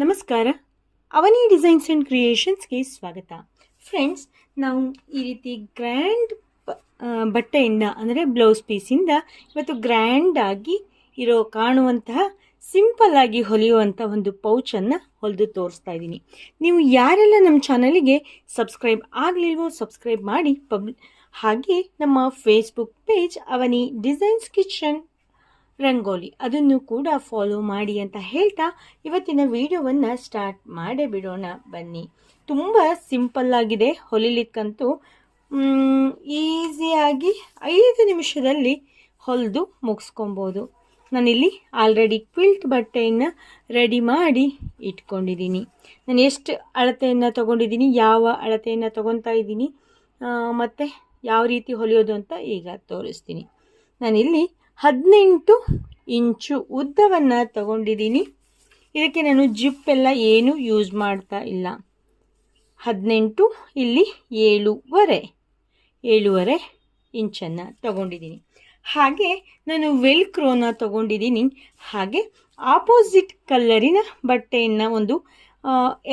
ನಮಸ್ಕಾರ. ಅವನಿ designs and ಕ್ರಿಯೇಷನ್ಸ್ಗೆ ಸ್ವಾಗತ. Friends ನಾವು ಈ ರೀತಿ ಗ್ರ್ಯಾಂಡ್ ಬಟ್ಟೆಯಿಂದ, ಅಂದರೆ ಬ್ಲೌಸ್ ಪೀಸಿಂದ ಇವತ್ತು ಗ್ರ್ಯಾಂಡ್ ಆಗಿ ಇರೋ, ಕಾಣುವಂತಹ ಸಿಂಪಲ್ ಆಗಿ ಹೊಲಿಯುವಂಥ ಒಂದು ಪೌಚನ್ನು ಹೊಲಿದು ತೋರಿಸ್ತಾ ಇದ್ದೀನಿ. ನೀವು ಯಾರೆಲ್ಲ ನಮ್ಮ ಚಾನಲಿಗೆ ಸಬ್ಸ್ಕ್ರೈಬ್ ಆಗಲಿಲ್ವೋ ಸಬ್ಸ್ಕ್ರೈಬ್ ಮಾಡಿ, ಪಬ್ ಹಾಗೆ ನಮ್ಮ Facebook page Avani designs kitchen rangoli. ಅದನ್ನು ಕೂಡ ಫಾಲೋ ಮಾಡಿ ಅಂತ ಹೇಳ್ತಾ ಇವತ್ತಿನ ವಿಡಿಯೋವನ್ನು ಸ್ಟಾರ್ಟ್ ಮಾಡೇ ಬಿಡೋಣ ಬನ್ನಿ. ತುಂಬ ಸಿಂಪಲ್ ಆಗಿದೆ ಹೊಲಿಲಿಕ್ಕಂತೂ. ಈಸಿಯಾಗಿ ಐದು ನಿಮಿಷದಲ್ಲಿ ಹೊಲಿದು ಮುಗಿಸ್ಕೊಬೋದು. ನಾನಿಲ್ಲಿ ಆಲ್ರೆಡಿ ಕ್ವಿಲ್ಟ್ ಬಟ್ಟೆಯನ್ನು ರೆಡಿ ಮಾಡಿ ಇಟ್ಕೊಂಡಿದ್ದೀನಿ. ನಾನು ಎಷ್ಟು ಅಳತೆಯನ್ನು ತೊಗೊಂಡಿದ್ದೀನಿ, ಯಾವ ಅಳತೆಯನ್ನು ತೊಗೊತಾ ಇದ್ದೀನಿ ಮತ್ತು ಯಾವ ರೀತಿ ಹೊಲಿಯೋದು ಅಂತ ಈಗ ತೋರಿಸ್ತೀನಿ. ನಾನಿಲ್ಲಿ ಹದಿನೆಂಟು ಇಂಚು ಉದ್ದವನ್ನು ತಗೊಂಡಿದ್ದೀನಿ. ಇದಕ್ಕೆ ನಾನು ಜಿಪ್ ಎಲ್ಲ ಏನು ಯೂಸ್ ಮಾಡ್ತಾ ಇಲ್ಲ. ಹದಿನೆಂಟು ಇಲ್ಲಿ ಏಳುವರೆ ಏಳುವರೆ ಇಂಚನ್ನು ತಗೊಂಡಿದ್ದೀನಿ. ಹಾಗೆ ನಾನು ವೆಲ್ಕ್ರೋನ ತಗೊಂಡಿದ್ದೀನಿ. ಹಾಗೆ ಆಪೋಸಿಟ್ ಕಲ್ಲರಿನ ಬಟ್ಟೆಯನ್ನು ಒಂದು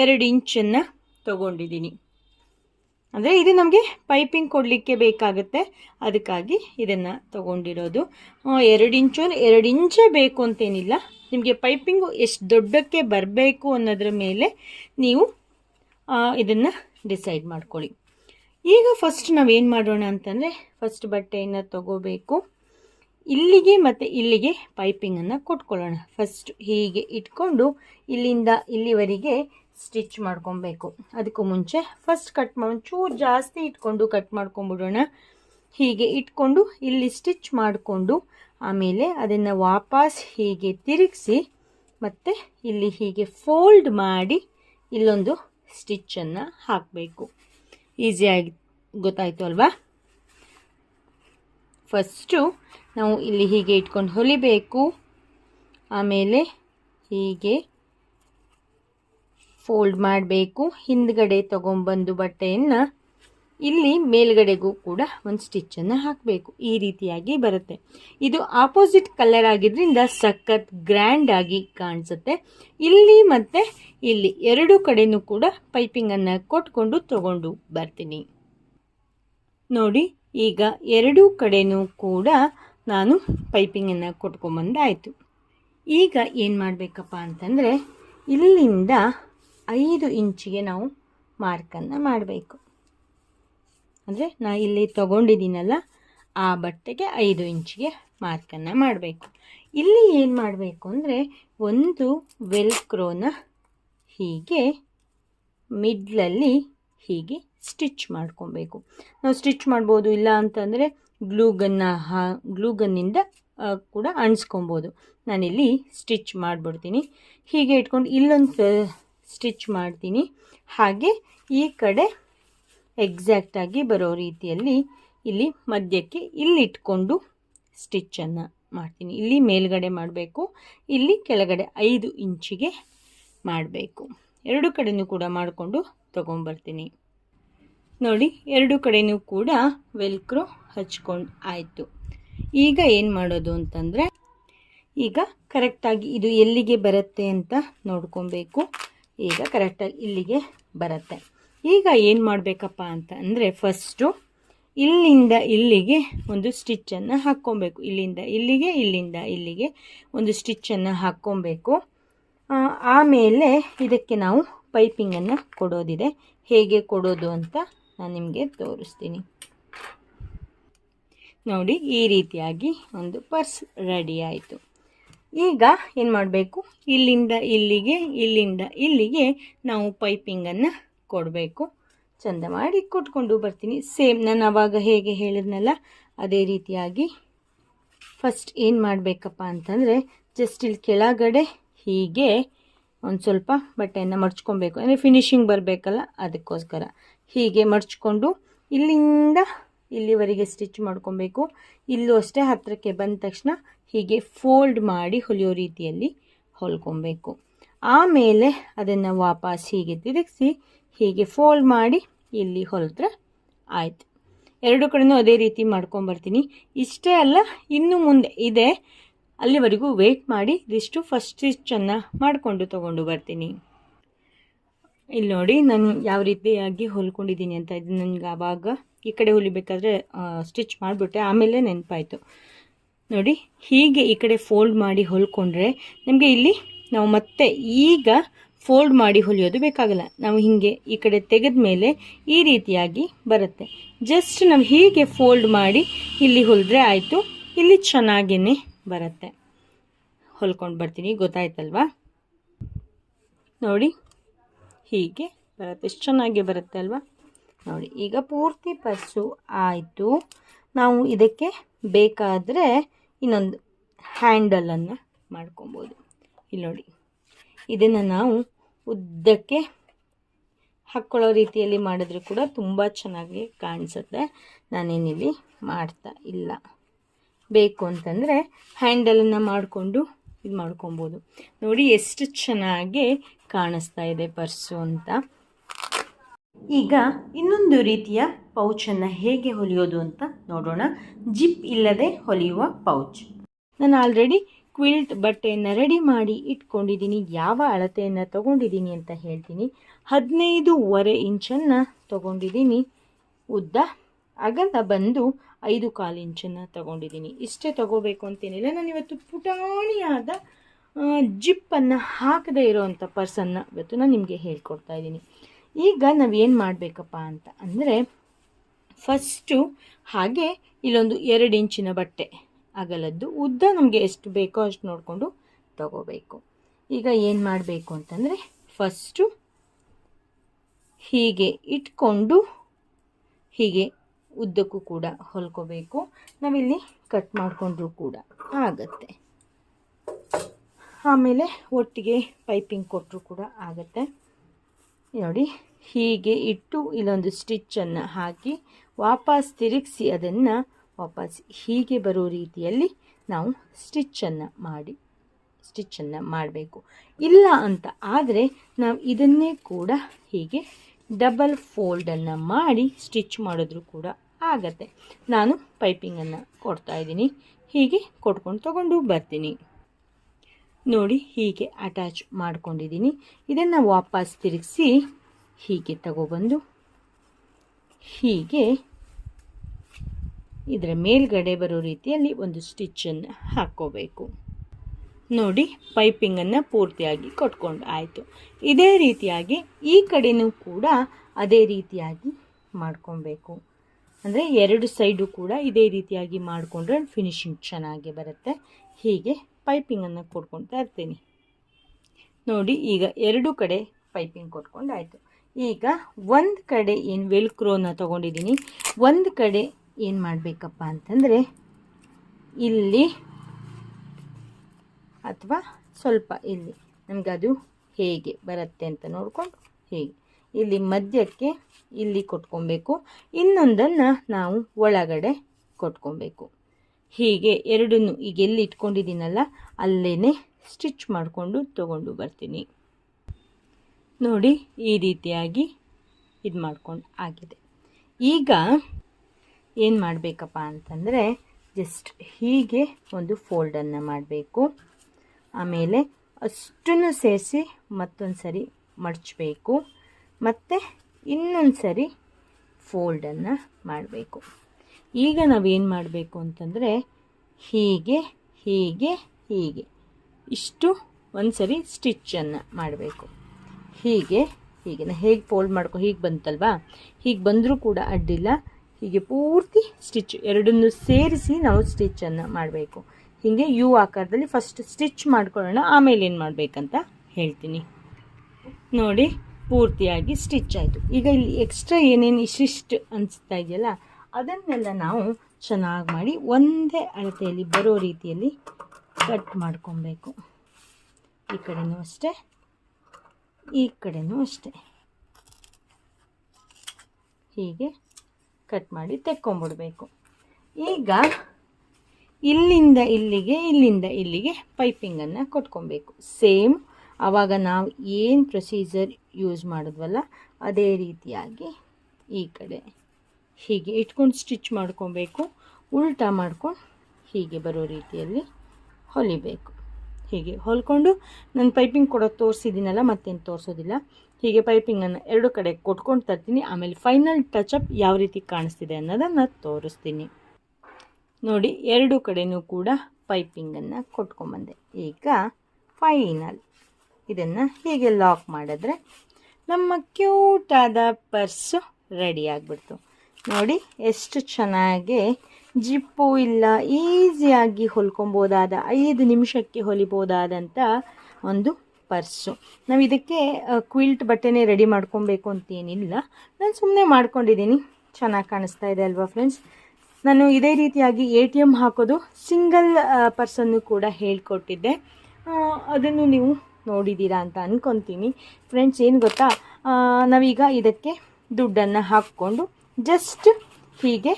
ಎರಡು ಇಂಚನ್ನು ತಗೊಂಡಿದ್ದೀನಿ. ಅಂದರೆ ಇದು ನಮಗೆ ಪೈಪಿಂಗ್ ಕೊಡಲಿಕ್ಕೆ ಬೇಕಾಗುತ್ತೆ. ಅದಕ್ಕಾಗಿ ಇದನ್ನು ತಗೊಂಡಿರೋದು. ಎರಡು ಇಂಚು ಎರಡು ಇಂಚೇ ಬೇಕು ಅಂತೇನಿಲ್ಲ. ನಿಮಗೆ ಪೈಪಿಂಗು ಎಷ್ಟು ದೊಡ್ಡಕ್ಕೆ ಬರಬೇಕು ಅನ್ನೋದ್ರ ಮೇಲೆ ನೀವು ಇದನ್ನು ಡಿಸೈಡ್ ಮಾಡ್ಕೊಳ್ಳಿ. ಈಗ ಫಸ್ಟ್ ನಾವೇನು ಮಾಡೋಣ ಅಂತಂದರೆ ಫಸ್ಟ್ ಬಟ್ಟೆಯನ್ನು ತಗೋಬೇಕು. ಇಲ್ಲಿಗೆ ಮತ್ತು ಇಲ್ಲಿಗೆ ಪೈಪಿಂಗನ್ನು ಕೊಟ್ಕೊಳ್ಳೋಣ. ಫಸ್ಟ್ ಹೀಗೆ ಇಟ್ಕೊಂಡು ಇಲ್ಲಿಂದ ಇಲ್ಲಿವರೆಗೆ ಸ್ಟಿಚ್ ಮಾಡ್ಕೊಬೇಕು. ಅದಕ್ಕೂ ಮುಂಚೆ ಫಸ್ಟ್ ಕಟ್ ಒಂಚೂರು ಜಾಸ್ತಿ ಇಟ್ಕೊಂಡು ಕಟ್ ಮಾಡ್ಕೊಂಬಿಡೋಣ. ಹೀಗೆ ಇಟ್ಕೊಂಡು ಇಲ್ಲಿ ಸ್ಟಿಚ್ ಮಾಡಿಕೊಂಡು ಆಮೇಲೆ ಅದನ್ನು ವಾಪಸ್ ಹೀಗೆ ತಿರುಗಿಸಿ ಮತ್ತು ಇಲ್ಲಿ ಹೀಗೆ ಫೋಲ್ಡ್ ಮಾಡಿ ಇಲ್ಲೊಂದು ಸ್ಟಿಚ್ಚನ್ನು ಹಾಕಬೇಕು. ಈಸಿಯಾಗಿ ಗೊತ್ತಾಯಿತು ಅಲ್ವಾ? ಫಸ್ಟು ನಾವು ಇಲ್ಲಿ ಹೀಗೆ ಇಟ್ಕೊಂಡು ಹೊಲಿಬೇಕು. ಆಮೇಲೆ ಹೀಗೆ ಫೋಲ್ಡ್ ಮಾಡಬೇಕು. ಹಿಂದ್ಗಡೆ ತೊಗೊಂಬಂದು ಬಟ್ಟೆಯನ್ನು ಇಲ್ಲಿ ಮೇಲ್ಗಡೆಗೂ ಕೂಡ ಒಂದು ಸ್ಟಿಚ್ಚನ್ನು ಹಾಕಬೇಕು. ಈ ರೀತಿಯಾಗಿ ಬರುತ್ತೆ. ಇದು ಆಪೋಸಿಟ್ ಕಲರ್ ಆಗಿದ್ದರಿಂದ ಸಖತ್ ಗ್ರ್ಯಾಂಡ್ ಆಗಿ ಕಾಣಿಸುತ್ತೆ. ಇಲ್ಲಿ ಮತ್ತು ಇಲ್ಲಿ ಎರಡು ಕಡೆನೂ ಕೂಡ ಪೈಪಿಂಗನ್ನು ಕೊಟ್ಕೊಂಡು ತಗೊಂಡು ಬರ್ತೀನಿ. ನೋಡಿ, ಈಗ ಎರಡೂ ಕಡೆಯೂ ಕೂಡ ನಾನು ಪೈಪಿಂಗನ್ನು ಕೊಟ್ಕೊಂಬಂದಾಯಿತು ಈಗ ಏನು ಮಾಡಬೇಕಪ್ಪ ಅಂತಂದರೆ, ಇಲ್ಲಿಂದ ಐದು ಇಂಚಿಗೆ ನಾವು ಮಾರ್ಕನ್ನು ಮಾಡಬೇಕು. ಅಂದರೆ ನಾ ಇಲ್ಲಿ ತಗೊಂಡಿದ್ದೀನಲ್ಲ, ಆ ಬಟ್ಟೆಗೆ ಐದು ಇಂಚಿಗೆ ಮಾರ್ಕನ್ನು ಮಾಡಬೇಕು. ಇಲ್ಲಿ ಏನು ಮಾಡಬೇಕು ಅಂದರೆ, ಒಂದು ವೆಲ್ಕ್ರೋನ ಹೀಗೆ ಮಿಡ್ಲಲ್ಲಿ ಹೀಗೆ ಸ್ಟಿಚ್ ಮಾಡ್ಕೊಬೇಕು. ನಾವು ಸ್ಟಿಚ್ ಮಾಡ್ಬೋದು, ಇಲ್ಲ ಅಂತಂದರೆ ಗ್ಲೂಗನ್ನ ಹಾ ಗ್ಲೂಗನ್ನಿಂದ ಕೂಡ ಅಣಿಸ್ಕೊಬೋದು. ನಾನಿಲ್ಲಿ ಸ್ಟಿಚ್ ಮಾಡಿಬಿಡ್ತೀನಿ. ಹೀಗೆ ಇಟ್ಕೊಂಡು ಇಲ್ಲೊಂದು ಸ್ಟಿಚ್ ಮಾಡ್ತೀನಿ. ಹಾಗೆ ಈ ಕಡೆ ಎಕ್ಸಾಕ್ಟಾಗಿ ಬರೋ ರೀತಿಯಲ್ಲಿ ಇಲ್ಲಿ ಮಧ್ಯಕ್ಕೆ ಇಲ್ಲಿಟ್ಕೊಂಡು ಸ್ಟಿಚ್ಚನ್ನು ಮಾಡ್ತೀನಿ. ಇಲ್ಲಿ ಮೇಲ್ಗಡೆ ಮಾಡಬೇಕು, ಇಲ್ಲಿ ಕೆಳಗಡೆ ಐದು ಇಂಚಿಗೆ ಮಾಡಬೇಕು. ಎರಡು ಕಡೆಯೂ ಕೂಡ ಮಾಡಿಕೊಂಡು ತೊಗೊಂಬರ್ತೀನಿ ನೋಡಿ, ಎರಡು ಕಡೆಯೂ ಕೂಡ ವೆಲ್ಕ್ರೋ ಹಚ್ಕೊಂಡು ಆಯಿತು. ಈಗ ಏನು ಮಾಡೋದು ಅಂತಂದರೆ, ಈಗ ಕರೆಕ್ಟಾಗಿ ಇದು ಎಲ್ಲಿಗೆ ಬರುತ್ತೆ ಅಂತ ನೋಡ್ಕೊಬೇಕು. ಈಗ ಕರೆಕ್ಟಾಗಿ ಇಲ್ಲಿಗೆ ಬರುತ್ತೆ. ಈಗ ಏನು ಮಾಡಬೇಕಪ್ಪ ಅಂತ ಅಂದರೆ ಫಸ್ಟು ಇಲ್ಲಿಂದ ಇಲ್ಲಿಗೆ ಒಂದು ಸ್ಟಿಚ್ಚನ್ನು ಹಾಕ್ಕೊಬೇಕು. ಇಲ್ಲಿಂದ ಇಲ್ಲಿಗೆ ಇಲ್ಲಿಂದ ಇಲ್ಲಿಗೆ ಒಂದು ಸ್ಟಿಚ್ಚನ್ನು ಹಾಕ್ಕೊಬೇಕು. ಆಮೇಲೆ ಇದಕ್ಕೆ ನಾವು ಪೈಪಿಂಗನ್ನು ಕೊಡೋದಿದೆ. ಹೇಗೆ ಕೊಡೋದು ಅಂತ ನಾನು ನಿಮಗೆ ತೋರಿಸ್ತೀನಿ. ನೋಡಿ, ಈ ರೀತಿಯಾಗಿ ಒಂದು ಪರ್ಸ್ ರೆಡಿ ಆಯಿತು. ಈಗ ಏನು ಮಾಡಬೇಕು? ಇಲ್ಲಿಂದ ಇಲ್ಲಿಗೆ ಇಲ್ಲಿಂದ ಇಲ್ಲಿಗೆ ನಾವು ಪೈಪಿಂಗನ್ನು ಕೊಡಬೇಕು. ಚಂದ ಮಾಡಿ ಕೊಟ್ಕೊಂಡು ಬರ್ತೀನಿ. ಸೇಮ್ ನಾನು ಆವಾಗ ಹೇಗೆ ಹೇಳಿದ್ನಲ್ಲ, ಅದೇ ರೀತಿಯಾಗಿ ಫಸ್ಟ್ ಏನು ಮಾಡಬೇಕಪ್ಪ ಅಂತಂದರೆ ಜಸ್ಟ್ ಇಲ್ಲಿ ಕೆಳಗಡೆ ಹೀಗೆ ಒಂದು ಸ್ವಲ್ಪ ಬಟ್ಟೆಯನ್ನು ಮಡ್ಚ್ಕೊಬೇಕು ಅಂದರೆ ಫಿನಿಶಿಂಗ್ ಬರಬೇಕಲ್ಲ, ಅದಕ್ಕೋಸ್ಕರ. ಹೀಗೆ ಮಡ್ಚ್ಕೊಂಡು ಇಲ್ಲಿಂದ ಇಲ್ಲಿವರೆಗೆ ಸ್ಟಿಚ್ ಮಾಡ್ಕೊಬೇಕು. ಇಲ್ಲೂ ಅಷ್ಟೇ ಹತ್ತಿರಕ್ಕೆ ಬಂದ ತಕ್ಷಣ ಹೀಗೆ ಫೋಲ್ಡ್ ಮಾಡಿ ಹೊಲಿಯೋ ರೀತಿಯಲ್ಲಿ ಹೊಲ್ಕೊಬೇಕು. ಆಮೇಲೆ ಅದನ್ನು ವಾಪಸ್ ಹೀಗೆ ತಿರುಗಿಸಿ ಹೀಗೆ ಫೋಲ್ಡ್ ಮಾಡಿ ಇಲ್ಲಿ ಹೊಲಿದ್ರೆ ಆಯಿತು. ಎರಡು ಕಡೆಯೂ ಅದೇ ರೀತಿ ಮಾಡ್ಕೊಂಬರ್ತೀನಿ. ಇಷ್ಟೇ ಅಲ್ಲ, ಇನ್ನು ಮುಂದೆ ಇದೆ. ಅಲ್ಲಿವರೆಗೂ ವೇಟ್ ಮಾಡಿ ಇದಿಷ್ಟು ಫಸ್ಟ್ ಸ್ಟಿಚ್ಚನ್ನು ಮಾಡಿಕೊಂಡು ತೊಗೊಂಡು ಬರ್ತೀನಿ. ಇಲ್ಲಿ ನೋಡಿ, ನಾನು ಯಾವ ರೀತಿಯಾಗಿ ಹೊಲ್ಕೊಂಡಿದ್ದೀನಿ ಅಂತ ಇದು ನನಗೆ ಆವಾಗ ಈ ಕಡೆ ಹೊಲಿಬೇಕಾದ್ರೆ ಸ್ಟಿಚ್ ಮಾಡಿಬಿಟ್ಟೆ. ಆಮೇಲೆ ನೆನಪಾಯಿತು. ನೋಡಿ, ಹೀಗೆ ಈ ಕಡೆ ಫೋಲ್ಡ್ ಮಾಡಿ ಹೊಲ್ಕೊಂಡ್ರೆ ನಮಗೆ ಇಲ್ಲಿ ನಾವು ಮತ್ತೆ ಈಗ ಫೋಲ್ಡ್ ಮಾಡಿ ಹೊಲಿಯೋದು ಬೇಕಾಗಲ್ಲ. ನಾವು ಹೀಗೆ ಈ ಕಡೆ ತೆಗೆದ ಮೇಲೆ ಈ ರೀತಿಯಾಗಿ ಬರುತ್ತೆ. ಜಸ್ಟ್ ನಾವು ಹೀಗೆ ಫೋಲ್ಡ್ ಮಾಡಿ ಇಲ್ಲಿ ಹೊಲಿದ್ರೆ ಆಯಿತು. ಇಲ್ಲಿ ಚೆನ್ನಾಗೇ ಬರುತ್ತೆ. ಹೊಲ್ಕೊಂಡು ಬರ್ತೀನಿ, ಗೊತ್ತಾಯ್ತಲ್ವಾ? ನೋಡಿ, ಹೀಗೆ ಬರುತ್ತೆ. ಎಷ್ಟು ಚೆನ್ನಾಗಿ ಬರುತ್ತೆ ಅಲ್ವಾ? ನೋಡಿ, ಈಗ ಪೂರ್ತಿ ಪರ್ಸು ಆಯಿತು. ನಾವು ಇದಕ್ಕೆ ಬೇಕಾದರೆ ಇನ್ನೊಂದು ಹ್ಯಾಂಡಲನ್ನು ಮಾಡ್ಕೊಬೋದು. ಇಲ್ಲಿ ನೋಡಿ. ಇದನ್ನು ನಾವು ಉದ್ದಕ್ಕೆ ಹಾಕ್ಕೊಳ್ಳೋ ರೀತಿಯಲ್ಲಿ ಮಾಡಿದ್ರೆ ಕೂಡ ತುಂಬ ಚೆನ್ನಾಗಿ ಕಾಣಿಸುತ್ತೆ. ನಾನೇನಿಲ್ಲಿ ಮಾಡ್ತಾ ಇಲ್ಲ. ಬೇಕು ಅಂತಂದರೆ ಹ್ಯಾಂಡಲನ್ನು ಮಾಡಿಕೊಂಡು ಇದು ಮಾಡ್ಕೊಬೋದು. ನೋಡಿ ಎಷ್ಟು ಚೆನ್ನಾಗಿ ಕಾಣಿಸ್ತಾ ಇದೆ ಪರ್ಸು ಅಂತ. ಈಗ ಇನ್ನೊಂದು ರೀತಿಯ ಪೌಚನ್ನು ಹೇಗೆ ಹೊಲಿಯೋದು ಅಂತ ನೋಡೋಣ. ಜಿಪ್ ಇಲ್ಲದೆ ಹೊಲಿಯುವ ಪೌಚ್. ನಾನು ಆಲ್ರೆಡಿ ಕ್ವಿಲ್ಟ್ ಬಟ್ಟೆಯನ್ನು ರೆಡಿ ಮಾಡಿ ಇಟ್ಕೊಂಡಿದ್ದೀನಿ. ಯಾವ ಅಳತೆಯನ್ನು ತಗೊಂಡಿದ್ದೀನಿ ಅಂತ ಹೇಳ್ತೀನಿ. ಹದಿನೈದೂವರೆ ಇಂಚನ್ನು ತಗೊಂಡಿದ್ದೀನಿ. ಉದ್ದ ಅಗಲ ಬಂದು ಐದು ಕಾಲು ಇಂಚನ್ನು ತಗೊಂಡಿದ್ದೀನಿ. ಇಷ್ಟೇ ತಗೋಬೇಕು ಅಂತೇನಿಲ್ಲ. ನಾನು ಇವತ್ತು ಪುಟಾಣಿಯಾದ ಜಿಪ್ಪನ್ನು ಹಾಕದೇ ಇರೋವಂಥ ಪರ್ಸನ್ನು ಇವತ್ತು ನಾನು ನಿಮಗೆ ಹೇಳ್ಕೊಡ್ತಾ ಇದ್ದೀನಿ. ಈಗ ನಾವೇನು ಮಾಡಬೇಕಪ್ಪ ಅಂತ ಅಂದರೆ ಫಸ್ಟು ಹಾಗೆ ಇಲ್ಲೊಂದು ಎರಡು ಇಂಚಿನ ಬಟ್ಟೆ ಅಗಲದ್ದು ಉದ್ದ ನಮಗೆ ಎಷ್ಟು ಬೇಕೋ ಅಷ್ಟು ನೋಡಿಕೊಂಡು ತಗೋಬೇಕು. ಈಗ ಏನು ಮಾಡಬೇಕು ಅಂತಂದರೆ ಫಸ್ಟು ಹೀಗೆ ಇಟ್ಕೊಂಡು ಹೀಗೆ ಉದ್ದಕ್ಕೂ ಕೂಡ ಹೊಲ್ಕೋಬೇಕು. ನಾವಿಲ್ಲಿ ಕಟ್ ಮಾಡಿಕೊಂಡ್ರೂ ಕೂಡ ಆಗುತ್ತೆ. ಆಮೇಲೆ ಒಟ್ಟಿಗೆ ಪೈಪಿಂಗ್ ಕೊಟ್ಟರು ಕೂಡ ಆಗುತ್ತೆ. ನೋಡಿ, ಹೀಗೆ ಇಟ್ಟು ಇಲ್ಲೊಂದು ಸ್ಟಿಚ್ಚನ್ನು ಹಾಕಿ ವಾಪಸ್ ತಿರುಗಿಸಿ ಅದನ್ನು ವಾಪಸ್ ಹೀಗೆ ಬರೋ ರೀತಿಯಲ್ಲಿ ನಾವು ಸ್ಟಿಚ್ಚನ್ನು ಮಾಡಿ ಸ್ಟಿಚ್ಚನ್ನು ಮಾಡಬೇಕು. ಇಲ್ಲ ಅಂತ ಆದರೆ ನಾವು ಇದನ್ನೇ ಕೂಡ ಹೀಗೆ ಡಬಲ್ ಫೋಲ್ಡನ್ನು ಮಾಡಿ ಸ್ಟಿಚ್ ಮಾಡಿದ್ರು ಕೂಡ ಆಗತ್ತೆ. ನಾನು ಪೈಪಿಂಗನ್ನು ಕೊಡ್ತಾ ಇದ್ದೀನಿ. ಹೀಗೆ ಕೊಟ್ಕೊಂಡು ತಗೊಂಡು ಬರ್ತೀನಿ. ನೋಡಿ ಹೀಗೆ ಅಟ್ಯಾಚ್ ಮಾಡ್ಕೊಂಡಿದ್ದೀನಿ. ಇದನ್ನು ವಾಪಸ್ ತಿರುಗಿಸಿ ಹೀಗೆ ತಗೊಬಂದು, ಹೀಗೆ ಇದರ ಮೇಲ್ಗಡೆ ಬರೋ ರೀತಿಯಲ್ಲಿ ಒಂದು ಸ್ಟಿಚ್ಚನ್ನು ಹಾಕ್ಕೋಬೇಕು. ನೋಡಿ ಪೈಪಿಂಗನ್ನು ಪೂರ್ತಿಯಾಗಿ ಕೊಟ್ಕೊಂಡು ಆಯಿತು. ಇದೇ ರೀತಿಯಾಗಿ ಈ ಕಡೆಯೂ ಕೂಡ ಅದೇ ರೀತಿಯಾಗಿ ಮಾಡ್ಕೊಬೇಕು. ಅಂದರೆ ಎರಡು ಸೈಡು ಕೂಡ ಇದೇ ರೀತಿಯಾಗಿ ಮಾಡಿಕೊಂಡ್ರೆ ಫಿನಿಶಿಂಗ್ ಚೆನ್ನಾಗಿ ಬರುತ್ತೆ. ಹೀಗೆ ಪೈಪಿಂಗನ್ನು ಕೊಟ್ಕೊಳ್ತಾ ಇರ್ತೀನಿ. ನೋಡಿ, ಈಗ ಎರಡು ಕಡೆ ಪೈಪಿಂಗ್ ಕೊಟ್ಕೊಂಡಾಯಿತು ಈಗ ಒಂದು ಕಡೆ ಏನು ವೆಲ್ಕ್ರೋನ ತೊಗೊಂಡಿದ್ದೀನಿ ಒಂದು ಕಡೆ ಏನು ಮಾಡಬೇಕಪ್ಪ ಅಂತಂದರೆ, ಇಲ್ಲಿ ಅಥವಾ ಸ್ವಲ್ಪ ಇಲ್ಲಿ. ನಮಗೆ ಅದು ಹೇಗೆ ಬರುತ್ತೆ ಅಂತ ನೋಡಿಕೊಂಡು ಹೇಗೆ. ಇಲ್ಲಿ ಮಧ್ಯಕ್ಕೆ ಇಲ್ಲಿ ಕೊಟ್ಕೊಬೇಕು. ಇನ್ನೊಂದನ್ನು ನಾವು ಒಳಗಡೆ ಕೊಟ್ಕೊಬೇಕು. ಹೀಗೆ ಎರಡನ್ನು ಈಗ ಎಲ್ಲಿ ಇಟ್ಕೊಂಡಿದ್ದೀನಲ್ಲ ಅಲ್ಲೇ ಸ್ಟಿಚ್ ಮಾಡಿಕೊಂಡು ತಗೊಂಡು ಬರ್ತೀನಿ. ನೋಡಿ, ಈ ರೀತಿಯಾಗಿ ಇದು ಮಾಡ್ಕೊಂಡು ಆಗಿದೆ. ಈಗ ಏನು ಮಾಡಬೇಕಪ್ಪ ಅಂತಂದರೆ ಜಸ್ಟ್ ಹೀಗೆ ಒಂದು ಫೋಲ್ಡನ್ನು ಮಾಡಬೇಕು. ಆಮೇಲೆ ಅಷ್ಟನ್ನು ಸೇರಿಸಿ ಮತ್ತೊಂದು ಸರಿ ಮಡಚಬೇಕು. ಮತ್ತು ಇನ್ನೊಂದು ಸರಿ ಫೋಲ್ಡನ್ನು ಮಾಡಬೇಕು. ಈಗ ನಾವೇನು ಮಾಡಬೇಕು ಅಂತಂದರೆ ಹೀಗೆ ಹೀಗೆ ಹೀಗೆ. ಇಷ್ಟು ಒಂದು ಸರಿ ಸ್ಟಿಚ್ಚನ್ನು ಮಾಡಬೇಕು. ಹೀಗೆ ಹೀಗೆ. ನಾ ಹೇಗೆ ಫೋಲ್ಡ್ ಮಾಡ್ಕೊ, ಹೀಗೆ ಬಂತಲ್ವಾ? ಹೀಗೆ ಬಂದರೂ ಕೂಡ ಅಡ್ಡಿಲ್ಲ. ಹೀಗೆ ಪೂರ್ತಿ ಸ್ಟಿಚ್ ಎರಡನ್ನು ಸೇರಿಸಿ ನಾವು ಸ್ಟಿಚ್ಚನ್ನು ಮಾಡಬೇಕು. ಹೀಗೆ ಯು ಆಕಾರದಲ್ಲಿ ಫಸ್ಟ್ ಸ್ಟಿಚ್ ಮಾಡ್ಕೊಳ್ಳೋಣ, ಆಮೇಲೆ ಏನು ಮಾಡಬೇಕಂತ ಹೇಳ್ತೀನಿ. ನೋಡಿ, ಪೂರ್ತಿಯಾಗಿ ಸ್ಟಿಚ್ ಆಯಿತು. ಈಗ ಇಲ್ಲಿ ಎಕ್ಸ್ಟ್ರಾ ಏನೇನು ಇಷ್ಟಿಷ್ಟು ಅನಿಸ್ತಾ ಇದೆಯಲ್ಲ ಅದನ್ನೆಲ್ಲ ನಾವು ಚೆನ್ನಾಗಿ ಮಾಡಿ ಒಂದೇ ಅಳತೆಯಲ್ಲಿ ಬರೋ ರೀತಿಯಲ್ಲಿ ಕಟ್ ಮಾಡ್ಕೊಬೇಕು. ಈ ಕಡೆನೂ ಅಷ್ಟೇ, ಈ ಕಡೆನೂ ಅಷ್ಟೇ. ಹೀಗೆ ಕಟ್ ಮಾಡಿ ತೆಕ್ಕೊಂಬಿಡಬೇಕು. ಈಗ ಇಲ್ಲಿಂದ ಇಲ್ಲಿಗೆ ಇಲ್ಲಿಂದ ಇಲ್ಲಿಗೆ ಪೈಪಿಂಗನ್ನು ಕೊಟ್ಕೊಬೇಕು. ಸೇಮ್ ಆವಾಗ ನಾವು ಏನು ಪ್ರೊಸೀಜರ್ ಯೂಸ್ ಮಾಡಿದ್ವಲ್ಲ, ಅದೇ ರೀತಿಯಾಗಿ ಈ ಕಡೆ ಹೀಗೆ ಇಟ್ಕೊಂಡು ಸ್ಟಿಚ್ ಮಾಡ್ಕೊಬೇಕು. ಉಲ್ಟಾ ಮಾಡ್ಕೊಂಡು ಹೀಗೆ ಬರೋ ರೀತಿಯಲ್ಲಿ ಹೊಲಿಬೇಕು. ಹೀಗೆ ಹೊಲ್ಕೊಂಡು ನಾನು ಪೈಪಿಂಗ್ ಕೊಡೋದು ತೋರಿಸಿದ್ದೀನಲ್ಲ, ಮತ್ತೇನು ತೋರಿಸೋದಿಲ್ಲ. ಹೀಗೆ ಪೈಪಿಂಗನ್ನು ಎರಡು ಕಡೆ ಕೊಟ್ಕೊಂಡು ತರ್ತೀನಿ. ಆಮೇಲೆ ಫೈನಲ್ ಟಚಪ್ ಯಾವ ರೀತಿ ಕಾಣಿಸ್ತಿದೆ ಅನ್ನೋದನ್ನು ತೋರಿಸ್ತೀನಿ. ನೋಡಿ, ಎರಡು ಕಡೆಯೂ ಕೂಡ ಪೈಪಿಂಗನ್ನು ಕೊಟ್ಕೊಂಬಂದೆ. ಈಗ ಫೈನಲ್ ಇದನ್ನು ಹೀಗೆ ಲಾಕ್ ಮಾಡಿದ್ರೆ ನಮ್ಮ ಕ್ಯೂಟಾದ ಪರ್ಸು ರೆಡಿ ಆಗಿಬಿಡ್ತು. ನೋಡಿ ಎಷ್ಟು ಚೆನ್ನಾಗಿ ಜಿಪ್ಪು ಇಲ್ಲ, ಈಸಿಯಾಗಿ ಹೊಲ್ಕೊಬೋದಾದ ಐದು ನಿಮಿಷಕ್ಕೆ ಹೊಲಿಬೋದಾದಂಥ ಒಂದು ಪರ್ಸು. ನಾವು ಇದಕ್ಕೆ ಕ್ವಿಲ್ಟ್ ಬಟ್ಟೆನೇ ರೆಡಿ ಮಾಡ್ಕೊಬೇಕು ಅಂತೇನಿಲ್ಲ ನಾನು ಸುಮ್ಮನೆ ಮಾಡ್ಕೊಂಡಿದ್ದೀನಿ ಚೆನ್ನಾಗಿ ಕಾಣಿಸ್ತಾ ಇದೆ ಅಲ್ವಾ ಫ್ರೆಂಡ್ಸ್? ನಾನು ಇದೇ ರೀತಿಯಾಗಿ ಎ ಟಿ ಎಂ ಹಾಕೋದು ಸಿಂಗಲ್ ಪರ್ಸನ್ನು ಕೂಡ ಹೇಳ್ಕೊಟ್ಟಿದ್ದೆ. ಅದನ್ನು ನೀವು ನೋಡಿದ್ದೀರಾ ಅಂತ ಅಂದ್ಕೊತೀನಿ ಫ್ರೆಂಡ್ಸ್, ಏನು ಗೊತ್ತಾ? ನಾವೀಗ ಇದಕ್ಕೆ ದುಡ್ಡನ್ನು ಹಾಕ್ಕೊಂಡು ಜಸ್ಟ್ ಹೀಗೆ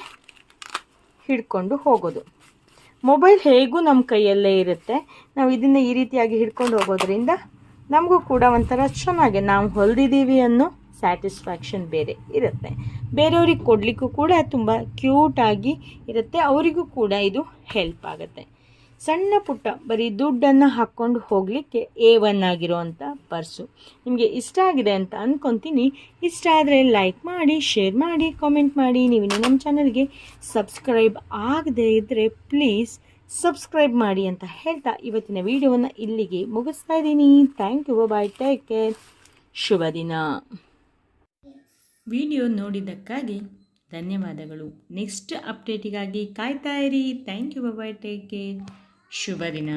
ಹಿಡ್ಕೊಂಡು ಹೋಗೋದು. ಮೊಬೈಲ್ ಹೇಗೂ ನಮ್ಮ ಕೈಯಲ್ಲೇ ಇರುತ್ತೆ. ನಾವು ಇದನ್ನು ಈ ರೀತಿಯಾಗಿ ಹಿಡ್ಕೊಂಡು ಹೋಗೋದ್ರಿಂದ ನಮಗೂ ಕೂಡ ಒಂಥರ ಚೆನ್ನಾಗಿ ನಾವು ಹೊಲಿದಿದ್ದೀವಿ ಅನ್ನೋ ಸ್ಯಾಟಿಸ್ಫ್ಯಾಕ್ಷನ್ ಬೇರೆ ಇರುತ್ತೆ. ಬೇರೆಯವ್ರಿಗೆ ಕೊಡಲಿಕ್ಕೂ ಕೂಡ ತುಂಬ ಕ್ಯೂಟಾಗಿ ಇರುತ್ತೆ. ಅವರಿಗೂ ಕೂಡ ಇದು ಹೆಲ್ಪ್ ಆಗುತ್ತೆ. ಸಣ್ಣ ಪುಟ್ಟ ಬರೀ ದುಡ್ಡನ್ನು ಹಾಕ್ಕೊಂಡು ಹೋಗಲಿಕ್ಕೆ ಎ ಒನ್ ಆಗಿರೋವಂಥ ಪರ್ಸು. ನಿಮಗೆ ಇಷ್ಟ ಆಗಿದೆ ಅಂತ ಅಂದ್ಕೊತೀನಿ ಇಷ್ಟ ಆದರೆ ಲೈಕ್ ಮಾಡಿ ಶೇರ್ ಮಾಡಿ ಕಾಮೆಂಟ್ ಮಾಡಿ. ನೀವು ನಮ್ಮ ಚಾನಲ್ಗೆ ಸಬ್ಸ್ಕ್ರೈಬ್ ಆಗದೇ ಇದ್ದರೆ ಪ್ಲೀಸ್ ಸಬ್ಸ್ಕ್ರೈಬ್ ಮಾಡಿ ಅಂತ ಹೇಳ್ತಾ ಇವತ್ತಿನ ವಿಡಿಯೋವನ್ನು ಇಲ್ಲಿಗೆ ಮುಗಿಸ್ತಾ ಇದ್ದೀನಿ. Thank you bye take care ಶುಭ ದಿನ. ವಿಡಿಯೋ ನೋಡಿದ್ದಕ್ಕಾಗಿ ಧನ್ಯವಾದಗಳು. ನೆಕ್ಸ್ಟ್ ಅಪ್ಡೇಟಿಗಾಗಿ ಕಾಯ್ತಾ ಇರಿ. Thank you bye take care ಶುಭ ದಿನ